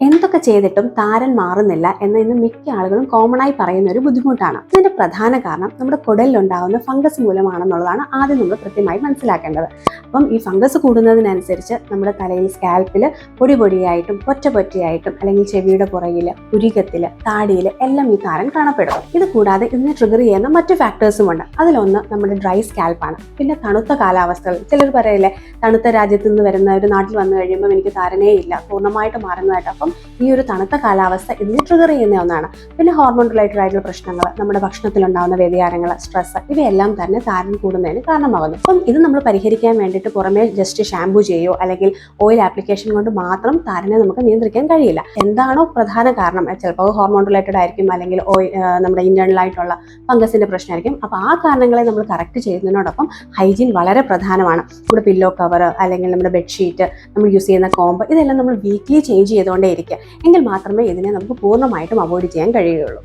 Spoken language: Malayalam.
എന്തൊക്കെ ചെയ്തിട്ടും താരൻ മാറുന്നില്ല എന്ന ഇന്ന് മിക്ക ആളുകളും കോമൺ ആയി പറയുന്ന ഒരു ബുദ്ധിമുട്ടാണ്. ഇതിന്റെ പ്രധാന കാരണം നമ്മുടെ കുടലിലുണ്ടാകുന്ന ഫംഗസ് മൂലമാണെന്നുള്ളതാണ് ആദ്യം നമ്മൾ കൃത്യമായി മനസ്സിലാക്കേണ്ടത്. അപ്പം ഈ ഫംഗസ് കൂടുന്നതിനനുസരിച്ച് നമ്മുടെ തലയിൽ സ്കാൽപ്പിൽ പൊടി പൊടിയായിട്ടും പൊറ്റ പൊറ്റയായിട്ടും അല്ലെങ്കിൽ ചെവിയുടെ പുറകിൽ പുരികത്തിൽ താടിയിൽ എല്ലാം ഈ താരൻ കാണപ്പെടും ഇത് കൂടാതെ ഇതിനെ ട്രിഗർ ചെയ്യുന്ന മറ്റു ഫാക്ടേഴ്സും ഉണ്ട്. അതിലൊന്ന് നമ്മുടെ ഡ്രൈ സ്കാൽപ്പാണ് പിന്നെ തണുത്ത കാലാവസ്ഥകൾ. ചിലർ പറയില്ലേ തണുത്ത രാജ്യത്ത് നിന്ന് വരുന്ന ഒരു നാട്ടിൽ വന്നു കഴിയുമ്പോൾ എനിക്ക് താരനേ ഇല്ല. പൂർണമായിട്ട് മാറുന്നതായിട്ട്. അപ്പം ഈ ഒരു തണുത്ത കാലാവസ്ഥ ഇതിനെ ട്രിഗർ ചെയ്യുന്ന ഒന്നാണ്. പിന്നെ ഹോർമോൺ റിലേറ്റഡ് ആയിട്ടുള്ള പ്രശ്നങ്ങൾ നമ്മുടെ ഭക്ഷണത്തിൽ ഉണ്ടാകുന്ന വ്യതിയാനങ്ങൾ സ്ട്രെസ് ഇവയെല്ലാം തന്നെ താരൻ കൂടുന്നതിന് കാരണമാകുന്നു. അപ്പം ഇത് നമ്മൾ പരിഹരിക്കാൻ വേണ്ടിയിട്ട് പുറമേ ജസ്റ്റ് ഷാമ്പു ചെയ്യോ അല്ലെങ്കിൽ ഓയിൽ ആപ്ലിക്കേഷൻ കൊണ്ട് മാത്രം താരനെ നമുക്ക് നിയന്ത്രിക്കാൻ കഴിയില്ല. എന്താണോ പ്രധാന കാരണം. ചിലപ്പോൾ ഹോർമോൺ റിലേറ്റഡ് ആയിരിക്കും അല്ലെങ്കിൽ ഓയിൽ നമ്മുടെ ഇന്റേണൽ ആയിട്ടുള്ള ഫംഗസിന്റെ പ്രശ്നമായിരിക്കും. അപ്പോൾ ആ കാരണങ്ങളെ നമ്മൾ കറക്റ്റ് ചെയ്യുന്നതിനോടൊപ്പം ഹൈജീൻ വളരെ പ്രധാനമാണ്. നമ്മുടെ പില്ലോ കവർ അല്ലെങ്കിൽ നമ്മുടെ ബെഡ്ഷീറ്റ് നമ്മൾ യൂസ് ചെയ്യുന്ന കോമ്പ് ഇതെല്ലാം നമ്മൾ വീക്ക്ലി ചേഞ്ച് ചെയ്തുകൊണ്ടേ ഇരിക്കുക. എങ്കിൽ മാത്രമേ ഇതിനെ നമുക്ക് പൂർണമായിട്ടും അവോയ്ഡ് ചെയ്യാൻ കഴിയുകയുള്ളൂ.